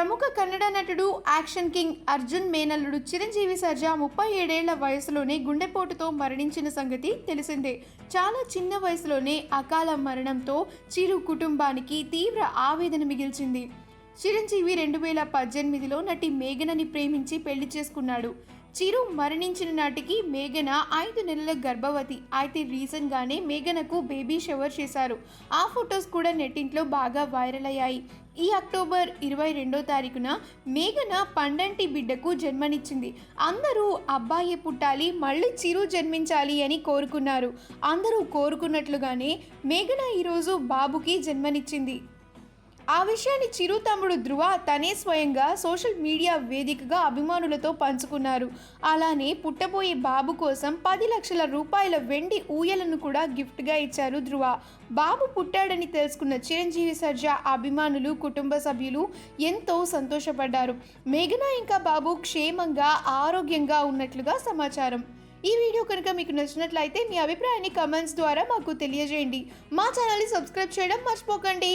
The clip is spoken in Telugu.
ప్రముఖ కన్నడ నటుడు యాక్షన్ కింగ్ అర్జున్ మేనల్లుడు చిరంజీవి సర్జా ముప్పై ఏడేళ్ళ వయసులోనే గుండెపోటుతో మరణించిన సంగతి తెలిసిందే. చాలా చిన్న వయసులోనే అకాల మరణంతో చిరు కుటుంబానికి తీవ్ర ఆవేదన మిగిల్చింది. చిరంజీవి రెండు వేల పద్దెనిమిదిలో నటి మేఘనని ప్రేమించి పెళ్ళి చేసుకున్నాడు. చిరు మరణించిన నాటికి మేఘన ఐదు నెలల గర్భవతి. అయితే రీసెంట్గానే మేఘనకు బేబీ షవర్ చేశారు. ఆ ఫొటోస్ కూడా నెట్టింట్లో బాగా వైరల్ అయ్యాయి. ఈ అక్టోబర్ ఇరవై రెండో తారీఖున మేఘన పండంటి బిడ్డకు జన్మనిచ్చింది. అందరూ అబ్బాయి పుట్టాలి మళ్ళీ చిరు జన్మించాలి అని కోరుకున్నారు. అందరూ కోరుకున్నట్లుగానే మేఘన ఈరోజు బాబుకి జన్మనిచ్చింది. ఆ విషయాన్ని చిరు తమ్ముడు ధృవ తనే స్వయంగా సోషల్ మీడియా వేదికగా అభిమానులతో పంచుకున్నారు. అలానే పుట్టబోయే బాబు కోసం పది లక్షల రూపాయల వెండి ఊయలను కూడా గిఫ్ట్గా ఇచ్చారు ధృవ బాబు పుట్టాడని తెలుసుకున్న చిరంజీవి సర్జా అభిమానులు కుటుంబ సభ్యులు ఎంతో సంతోషపడ్డారు. మేఘన ఇంకా బాబు క్షేమంగా ఆరోగ్యంగా ఉన్నట్లుగా సమాచారం. ఈ వీడియో కనుక మీకు నచ్చినట్లయితే మీ అభిప్రాయాన్ని కమెంట్స్ ద్వారా మాకు తెలియజేయండి. మా ఛానల్ని సబ్స్క్రైబ్ చేయడం మర్చిపోకండి.